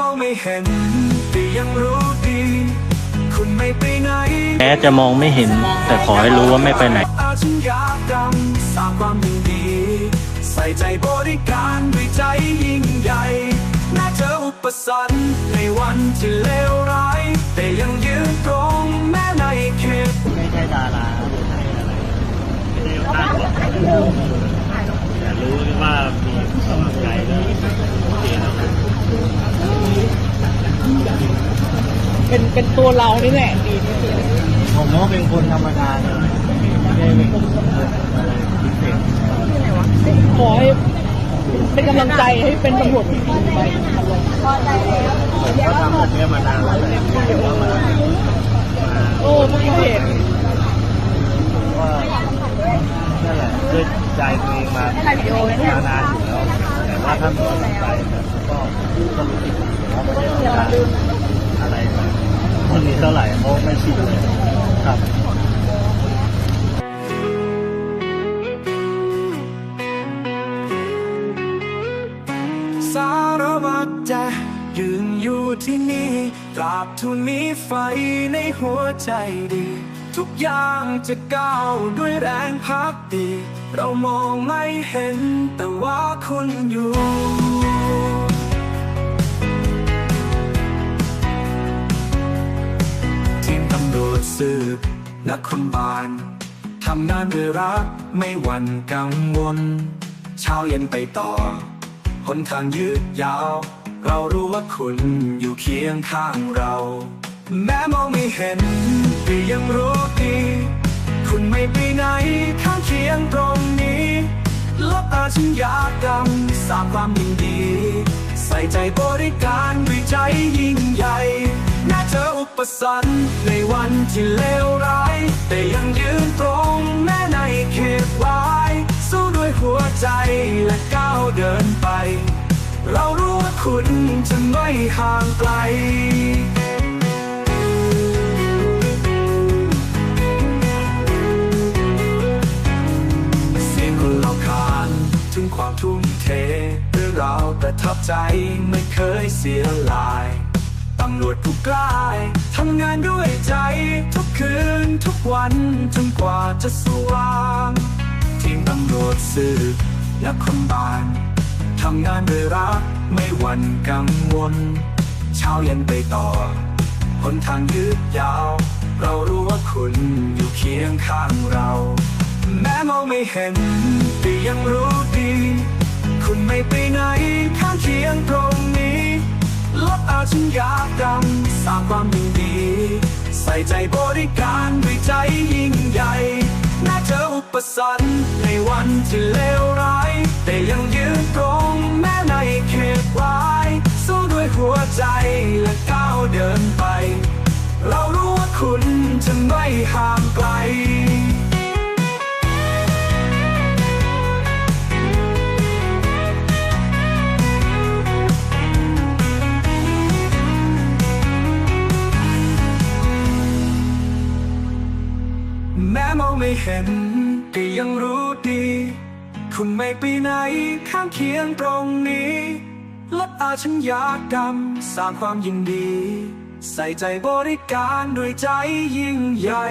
มองไม่เห็นแต่ยังรู้ดี คุณไม่ไปไหนแม้จะมองไม่เห็น แต่ขอให้รู้ว่าไม่ไปไหน อาฉันอยากดำสร้างความยินดี ใส่ใจบริการด้วยใจยิ่งใหญ่แม้เจออุปสรรคในวันที่เลวร้าย แต่ยังยืนตรงแม้ในเขต ไม่ใช่ดาราไม่ได้คาดหวังแต่รู้ว่ามีกำลังใจแล้วโอเคแล้วนะ เป็นเป็นตัวเรานี่แหละดีที่สุดผมว่าเป็นคนธรรมดานะไม่ได้เป็นคนอะไรพิเศษขอให้เป็นกำลังใจให้เป็นตำรวจที่ดีไปผมก็ทำแบบนี้มานานแล้วแหละไม่ได้ว่ามามาโอ้เพิ่งเห็นว่านั่นแหละด้วยใจตัวเองมามานานอยู่แล้วแต่ว่าถ้ามีกำลังใจเนี่ยก็ก็รู้สึกว่าไม่ได้ต้องการอะไรคนนี้ เท่าไหร่เพราะไม่ชินเลยครับสารวัตรจะยืนอยู่ที่นี่ตราบทุนมีไฟในหัวใจดี ทุกอย่างจะก้าวด้วยแรงพักดี เรามองไม่เห็นแต่ว่าคุณอยู่ สืบนักคนบาลทำงานด้วยรักไม่หวั่นกังวล เช้าเย็นไปต่อหนทางยืดยาว เรารู้ว่าคุณอยู่เคียงข้างเรา แม้มองไม่เห็นแต่ยังรู้ดีคุณไม่ไปไหนข้างเคียงตรงนี้ลบตาฉันอยากดำสร้างความยินดี ใส่ใจบริการด้วยใจยิ่งใหญ่ แม้เจออุปสรรคในวันที่เลวร้าย แต่ยังยืนตรงแม้ในเขตร้าย สู้ด้วยหัวใจและก้าวเดินไป เรารู้ว่าคุณจะไม่ห่างไกลเสียงคนเล่าขานถึงความทุ่มเทเรื่องราวประทับใจไม่เคยเสียลายำรวจผู้กล้าทำงานด้วยใจ ทุกคืนทุกวันจนกว่าจะสว่างทีมตำรวจสืบและคนบานทำงานด้วยรักไม่หวั่นกังวลเช้าเย็นไปต่อหนทางยืดยาว เรารู้ว่าคุณอยู่เคียงข้างเรา แม้มองไม่เห็นแต่ยังรู้ดี ฉันอยากดำสร้างความยินดี ใส่ใจบริการด้วยใจยิ่งใหญ่แม้เจออุปสรรคในวันที่เลวร้าย แต่ยังยืนตรงแม้ในเขตร้าย สู้ด้วยหัวใจและก้าวเดินไป เรารู้ว่าคุณจะไม่ห่างไกล แม้มองไม่เห็นก็ยังรู้ดี คุณไม่ไปไหนข้างเคียงตรงนี้ลดอาฉันอยากดำสร้างความยินดี ใส่ใจบริการด้วยใจยิ่งใหญ่